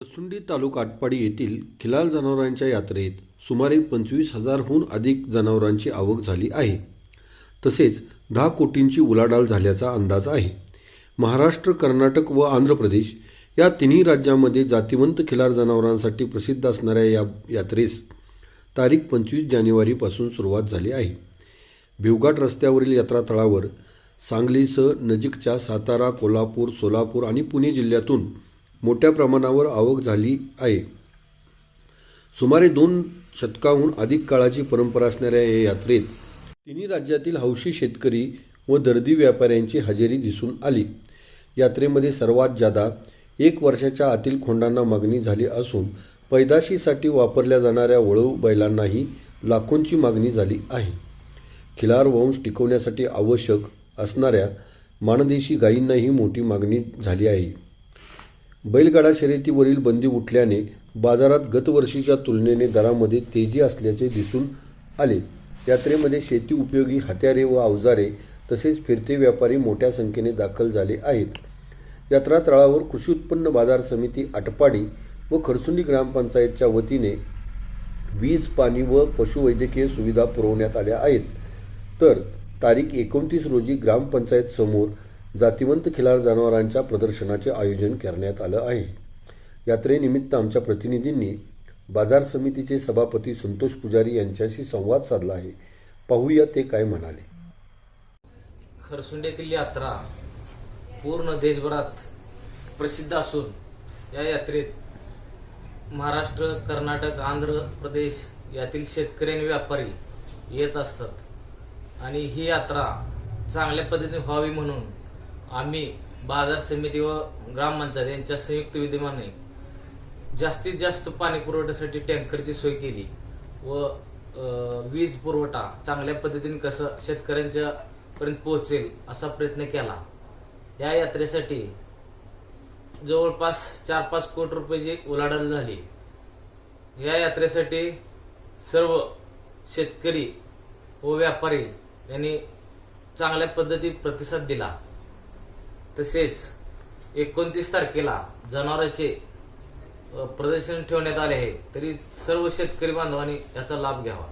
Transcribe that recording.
लसुंडी तालुका आटपाडी येथील खिलार जनावरांच्या यात्रेत सुमारे पंचवीस हजारहून अधिक जनावरांची आवक झाली आहे. तसेच दहा कोटींची उलाढाल झाल्याचा अंदाज आहे. महाराष्ट्र कर्नाटक व आंध्र प्रदेश या तिन्ही राज्यांमध्ये जातिवंत खिलार जनावरांसाठी प्रसिद्ध असणाऱ्या या यात्रेस तारीख पंचवीस जानेवारीपासून सुरुवात झाली आहे. भिवघाट रस्त्यावरील यात्रा तळावर सांगलीसह नजीकच्या सातारा कोल्हापूर सोलापूर आणि पुणे जिल्ह्यातून मोठ्या प्रमाणावर आवक झाली आहे. सुमारे दोन शतकाहून अधिक काळाची परंपरा असणाऱ्या या यात्रेत तिन्ही राज्यातील हौशी शेतकरी व दर्दी व्यापाऱ्यांची हजेरी दिसून आली. यात्रेमध्ये सर्वात जादा एक वर्षाच्या आतील खोंडांना मागणी झाली असून पैदाशीसाठी वापरल्या जाणाऱ्या वळू बैलांनाही लाखोंची मागणी झाली आहे. खिलार वंश टिकवण्यासाठी आवश्यक असणाऱ्या माणदेशी गायींनाही मोठी मागणी झाली आहे. बैलगाडा शर्यतीवरील बंदी उठल्याने बाजारात गतवर्षीच्या तुलनेने दरामध्ये तेजी असल्याचे दिसून आले. यात्रेमध्ये शेती उपयोगी हत्यारे व अवजारे तसेच फिरते व्यापारी मोठ्या संख्येने दाखल झाले आहेत. यात्रा तळावर कृषी उत्पन्न बाजार समिती आटपाडी व खरसुंडी ग्रामपंचायतच्या वतीने वीज पाणी व पशुवैद्यकीय सुविधा पुरवण्यात आल्या आहेत. तर तारीख एकोणतीस रोजी ग्रामपंचायत समोर जातिवंत खिलार जनावरांच्या प्रदर्शनाचे आयोजन करण्यात आलं आहे. यात्रेनिमित्त आमच्या प्रतिनिधींनी बाजार समितीचे सभापती संतोष पुजारी यांच्याशी संवाद साधला आहे. पाहूया ते काय म्हणाले. खरसुंड्यातील यात्रा पूर्ण देशभरात प्रसिद्ध असून या यात्रेत महाराष्ट्र कर्नाटक आंध्र प्रदेश यातील शेतकरी आणि व्यापारी येत असतात. आणि ही यात्रा चांगल्या पद्धतीने व्हावी म्हणून आम्ही बाजार समिती व ग्रामपंचायत यांच्या संयुक्त विद्यमाने जास्तीत जास्त पाणी पुरवठ्यासाठी टँकरची सोय केली व वीज पुरवठा चांगल्या पद्धतीने कसं शेतकऱ्यांच्या पर्यंत पोहोचेल असा प्रयत्न केला. या यात्रेसाठी जवळपास चार पाच कोटी रुपयाची उलाढाल झाली. या यात्रेसाठी सर्व शेतकरी व व्यापारी यांनी चांगल्या पद्धतीत प्रतिसाद दिला. तसेच एकोणतीस तारखेला जनावरांचे प्रदर्शन ठेवण्यात आले आहे. तरी सर्व शेतकरी बांधवांनी याचा लाभ घ्यावा.